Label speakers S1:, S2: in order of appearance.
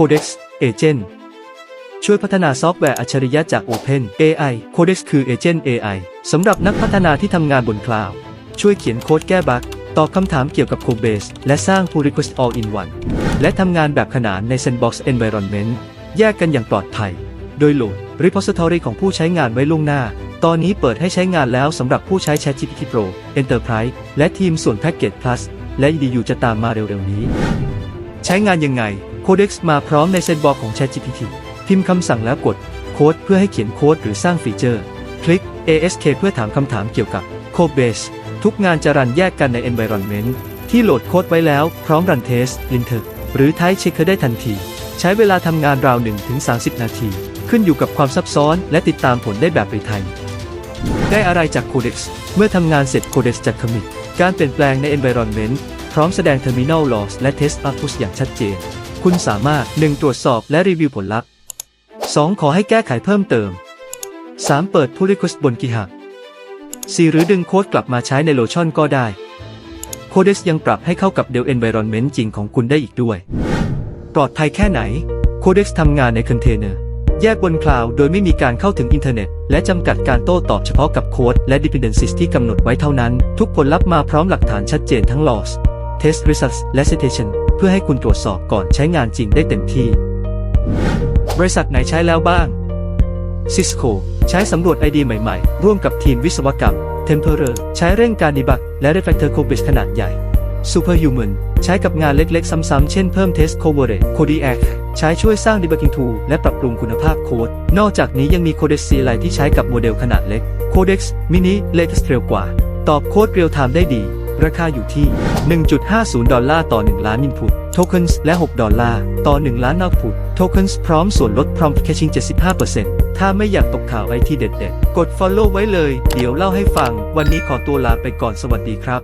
S1: Codex Agent ช่วยพัฒนาซอฟต์แวร์อัจฉริยะจาก Open AI Codex คือ Agent AI สำหรับนักพัฒนาที่ทำงานบนคลาวด์ช่วยเขียนโค้ดแก้บั๊กตอบคำถามเกี่ยวกับ Codebase และสร้าง Pull Request All in One และทำงานแบบขนานใน Sandbox Environment แยกกันอย่างปลอดภัย โดยโหลด repository ของผู้ใช้งานไว้ล่วงหน้า ตอนนี้เปิดให้ใช้งานแล้วสำหรับผู้ใช้ ChatGPT Pro Enterprise และทีมส่วน Package Plus และ EDU จะตามมาเร็วๆนี้ ใช้งานยังไง Codex มาพร้อมในเซตบอกของ ChatGPT พิมพ์คำสั่งแล้วกด โค้ดเพื่อให้เขียนโค้ดหรือสร้างฟีเจอร์ คลิก ASK เพื่อถามคำถามเกี่ยวกับ Codebase ทุกงานจะรันแยกกันใน Environment ที่โหลดโค้ดไว้แล้วพร้อมรันเทส Linter หรือ Type Checker ได้ทันที ใช้เวลาทำงานราว 1-30 นาที ขึ้นอยู่กับความซับซ้อนและติดตามผลได้แบบรีไทม์ได้อะไรจาก Codex เมื่อทำงานเสร็จ Codex จะ commit การเปลี่ยนแปลงใน Environment พร้อมแสดง Terminal Loss และ Test Output อย่างชัดเจน คุณสามารถ 1. ตรวจสอบและรีวิวผลลัพธ์ 2. ขอให้แก้ไขเพิ่มเติม 3. เปิด Pull Request บน GitHub 4. หรือดึงโค้ดกลับมาใช้ใน Lotion ก็ได้ Codex ยังปรับให้เข้ากับ Dell Environment จริงของคุณได้อีกด้วย ปลอดภัยแค่ไหน Codex ทำงานในคอนเทนเนอร์ แยกบนคลาวด์โดยไม่มีการเข้าถึงอินเทอร์เน็ต และจำกัดการโต้ตอบเฉพาะกับโค้ดและ dependencies ที่กำหนดไว้เท่านั้น ทุกผลลัพธ์มาพร้อมหลักฐานชัดเจนทั้ง loss test results และ citation เพื่อให้คุณตรวจสอบก่อนใช้งานจริงได้เต็มที่ บริษัทไหนใช้แล้วบ้าง Cisco ใช้สำรวจไอเดียใหม่ๆ ร่วมกับทีมวิศวกรรม Temperer ใช้เร่งการดีบักและ Refactor Codebase ขนาดใหญ่ Superhuman ใช้กับงานเล็กๆ ซ้ำๆ เช่นเพิ่ม Test Coverage Kodiak ใช้ช่วยสร้าง Debugging Tool และปรับปรุงคุณภาพโค้ด นอกจากนี้ยังมี Codex CLI ที่ใช้กับโมเดลขนาดเล็ก Codex Mini Latest เร็วกว่า ตอบโค้ดเรียลไทม์ได้ดี ราคาอยู่ที่ 1.50 ดอลลาร์ต่อ 1 ล้าน Input Tokens และ 6 ดอลลาร์ต่อ 1 ล้าน Output Tokens พร้อมส่วนลด Prompt Caching 75%ถ้าไม่อยากตกข่าวไอทีเด็ดๆ กด Follow ไว้เลย เดี๋ยวเล่าให้ฟัง วันนี้ขอตัวลาไปก่อนสวัสดีครับ